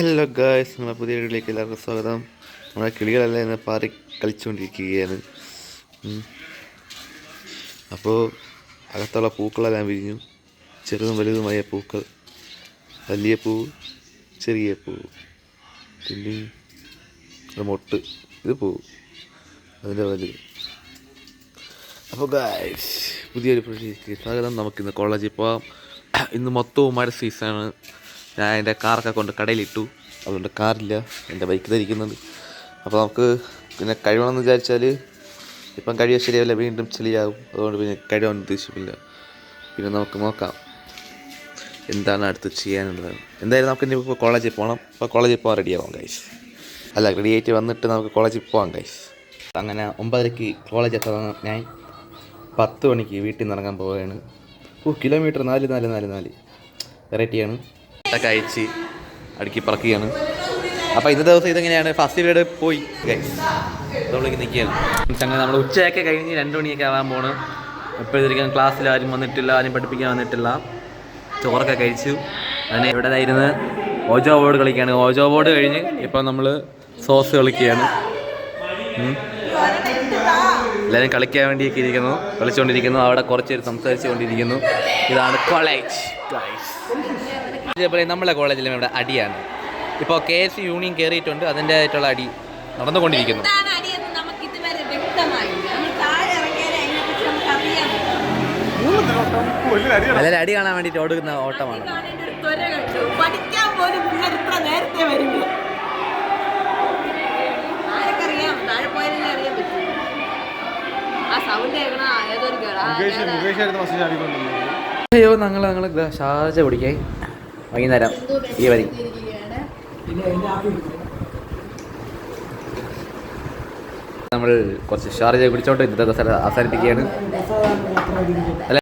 Hello guys നമ്മുടെ പുതിയ വീഡിയോയിലേക്ക് എല്ലാവർക്കും സ്വാഗതം. നമ്മുടെ കിളികളെല്ലാം ഇന്ന് പാറി കളിച്ചുകൊണ്ടിരിക്കുകയാണ്. അപ്പോൾ അകത്തുള്ള പൂക്കളെല്ലാം വിരിഞ്ഞു. ചെറുതും വലുതുമായ പൂക്കൾ. വലിയ പൂ ചെറിയ പൂ. പിന്നെ ഒരു മൊട്ട്. ഇത് പൂ. അതിന്റെ വലുത്. അപ്പോൾ ഗായ്സ് പുതിയൊരു പ്രൊജക്റ്റ് സ്വാഗതം. നമുക്കിന്ന് കോളേജിൽ പോവാം. ഇന്ന് മൊത്തവും മഴ സീസണാണ്. ഞാൻ എന്റെ കാറൊക്കെ കൊണ്ട് കടയിലിട്ടു. അതുകൊണ്ട് കാറില്ല. എന്റെ ബൈക്ക് ധരിക്കുന്നത് അപ്പോൾ നമുക്ക് പിന്നെ കഴിയണമെന്ന് വിചാരിച്ചാൽ ഇപ്പം കഴിയാൻ ശരിയാവില്ല. വീണ്ടും ചെളിയാവും. അതുകൊണ്ട് പിന്നെ കഴിയാൻ ഉദ്ദേശിക്കില്ല പിന്നെ നമുക്ക് നോക്കാം. എന്താണ് അടുത്ത് ചെയ്യാനുള്ളത്? എന്തായാലും നമുക്ക് ഇനി ഇപ്പോൾ കോളേജിൽ പോകണം. അപ്പോൾ കോളേജിൽ പോകാൻ റെഡി ആവാം ഗൈസ് അല്ല റെഡി ആയിട്ട് വന്നിട്ട് നമുക്ക് കോളേജിൽ പോകാം ഗൈസ് അങ്ങനെ ഒമ്പതരയ്ക്ക് കോളേജ് എത്താൻ ഞാൻ പത്ത് മണിക്ക് വീട്ടിൽ നിന്ന് ഇറങ്ങാൻ പോവുകയാണ്. ഓ കിലോമീറ്റർ നാല് നാല് നാല് നാല്. വെറൈറ്റിയാണ് ഇതൊക്കെ അയച്ച് അടുക്കി പറക്കുകയാണ്. അപ്പോൾ ഇന്നത്തെ ദിവസം ഇതെങ്ങനെയാണ്? ഫസ്റ്റ് പീരീഡ് പോയി നമ്മളിങ്ങനെ നിൽക്കുകയാണ്. അങ്ങനെ നമ്മൾ ഉച്ചയൊക്കെ കഴിഞ്ഞ് രണ്ട് മണിയൊക്കെ ആവാൻ പോണ്. എപ്പോഴത്തേക്കും ക്ലാസ്സിൽ ആരും വന്നിട്ടില്ല ആരും പഠിപ്പിക്കാൻ വന്നിട്ടില്ല. ചോറൊക്കെ കഴിച്ചു. അങ്ങനെ ഇവിടെ ഇരുന്ന് ഓജോ ബോർഡ് കളിക്കുകയാണ്. ഓജോ ബോർഡ് കഴിഞ്ഞ് ഇപ്പം നമ്മൾ സോസ് കളിക്കുകയാണ്. എല്ലാവരും കളിക്കാൻ വേണ്ടിയൊക്കെ ഇരിക്കുന്നു. കളിച്ചുകൊണ്ടിരിക്കുന്നു. അവിടെ കുറച്ച് പേര് സംസാരിച്ചുകൊണ്ടിരിക്കുന്നു. ഇതാണ് കോളേജ് അതേപോലെ നമ്മളെ കോളേജിലും ഇവിടെ അടിയാണ്. ഇപ്പോൾ കെ എസ് സി യൂണിയൻ കയറിയിട്ടുണ്ട് അതിന്റെ ആയിട്ടുള്ള അടി നടന്നുകൊണ്ടിരിക്കുന്നു. എല്ലാവരും അടി കാണാൻ വേണ്ടിയിട്ട് ഓടുന്ന ഓട്ടമാണ്. പോലും അയ്യോ ഞങ്ങൾ ഞങ്ങൾ ഷാർജ കുടിക്കേ വൈകുന്നേരം ഈ വരി. നമ്മൾ കുറച്ച് ഷാർജ കുടിച്ചോണ്ട് ഇന്നത്തെ അവസാനിപ്പിക്കുകയാണ്. അല്ല?